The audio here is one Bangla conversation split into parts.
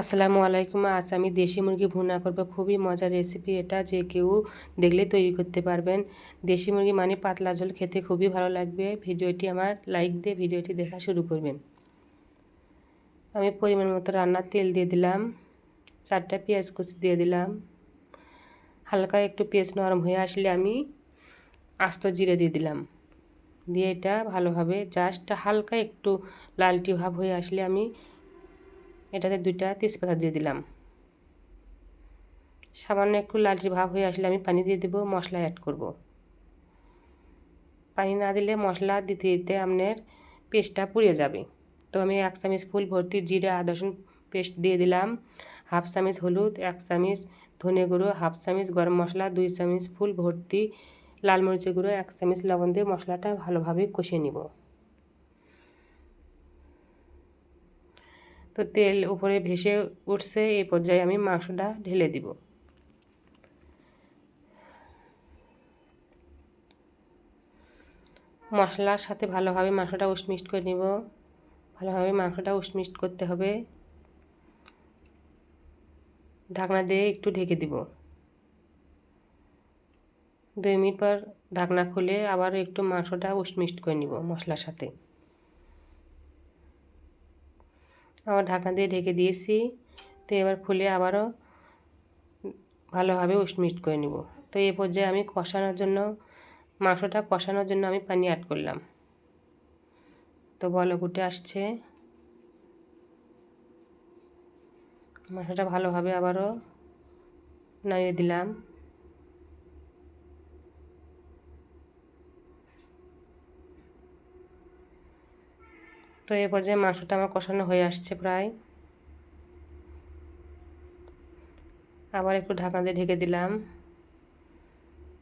আসসালামু আলাইকুম। আজ আমি দেশি মুরগি ভুনা করব। খুবই মজার রেসিপি এটা। যে কেউ দেখলে তৈরি করতে পারবেন। দেশি মুরগি মানে পাতলা ঝোল। খেতে খুবই ভালো লাগবে। ভিডিওটি আমার লাইক দিয়ে ভিডিওটি দেখা শুরু করবেন। আমি পরিমাণ মতো রান্নার তেল দিয়ে দিলাম। চারটা পেঁয়াজ কুচি দিয়ে দিলাম। হালকা একটু পেঁয়াজ নরম হয়ে আসলে আমি আস্ত জিরে দিয়ে দিলাম। দিয়ে এটা ভালোভাবে জাস্ট হালকা একটু লালটি ভাব হয়ে আসলে আমি এটাতে দুইটা তেজপাতা দিয়ে দিলাম। সামান্য একটু লালচে ভাব হয়ে আসলে আমি পানি দিয়ে দেবো, মশলা অ্যাড করব। পানি না দিলে মশলা দিতে দিতে আপনার পেস্টটা পুড়ে যাবে। তো আমি এক চামচ ফুল ভর্তি জিরে আদা রসুন পেস্ট দিয়ে দিলাম, হাফ চামচ হলুদ, এক চামচ ধনে গুঁড়ো, হাফ চামচ গরম মশলা, দুই চামচ ফুল ভর্তি লাল মরিচের গুঁড়ো, এক চামচ লবণ দিয়ে মশলাটা ভালোভাবে কষিয়ে নিব। তো তেল উপরে ভেসে উঠছে, এই পর্যায়ে আমি মাংসটা ঢেলে দিব। মশলার সাথে ভালোভাবে মাংসটা উষ্মিষ্ট করে নিব। ভালোভাবে মাংসটা উষ্মিষ্ট করতে হবে। ঢাকনা দিয়ে একটু ঢেকে দিব। দুই মিনিট পর ঢাকনা খুলে আবার একটু মাংসটা উষ্মিষ্ট করে নিব মশলার সাথে। আবার ঢাকনা দিয়ে ঢেকে দিয়েছি। তো এবার খুলে আবারও ভালোভাবে উষ্মিষ্ট করে নিব। তো এই পর্যায়ে আমি কষানোর জন্য, মাংসটা কষানোর জন্য আমি পানি অ্যাড করলাম। তো বল উঠে আসছে। মাংসটা ভালোভাবে আবারও নাড়িয়ে দিলাম। তো এই পর্যায়ে মাংসটা আমার কষানো হয়ে আসছে প্রায়। আবার একটু ঢাকনা দিয়ে ঢেকে দিলাম।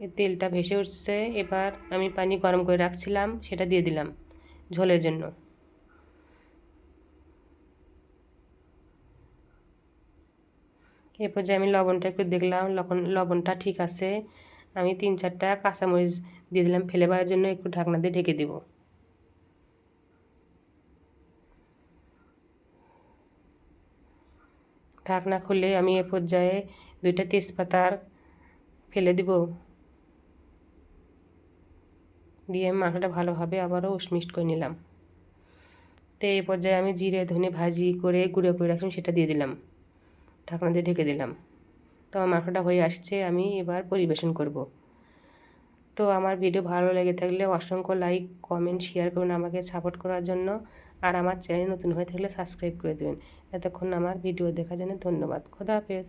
এই তেলটা ভেসে উঠছে। এবার আমি পানি গরম করে রাখছিলাম, সেটা দিয়ে দিলাম ঝোলের জন্য। এরপর যে আমি লবণটা একটু দেখলাম, লবণ, লবণটা ঠিক আছে। আমি তিন চারটা কাঁচামরিচ দিয়ে দিলাম, ফেলে বাড়ার জন্য একটু ঢাকনা দিয়ে ঢেকে দেবো। ঢাকনা খুলে আমি এ পর্যায়ে দুইটা তেজপাতার ফেলে দিব। দিয়ে আমি মাংসটা ভালোভাবে আবারও উষ্মিষ্ট করে নিলাম। তো এই পর্যায়ে আমি জিরে, ধনে ভাজি করে গুঁড়ো করে রাখলাম, সেটা দিয়ে দিলাম। ঢাকনা দিয়ে ঢেকে দিলাম। তো আমার মাংসটা হয়ে আসছে, আমি এবার পরিবেশন করব। তো আমার ভিডিও ভালো লেগে থাকলে অসংখ্য লাইক কমেন্ট শেয়ার করুন আমাকে সাপোর্ট করার জন্য। আর আমার চ্যানেল নতুন হয়ে থাকলে সাবস্ক্রাইব করে দেবেন। এতক্ষণ আমার ভিডিও দেখার জন্য ধন্যবাদ। খোদা হাফেজ।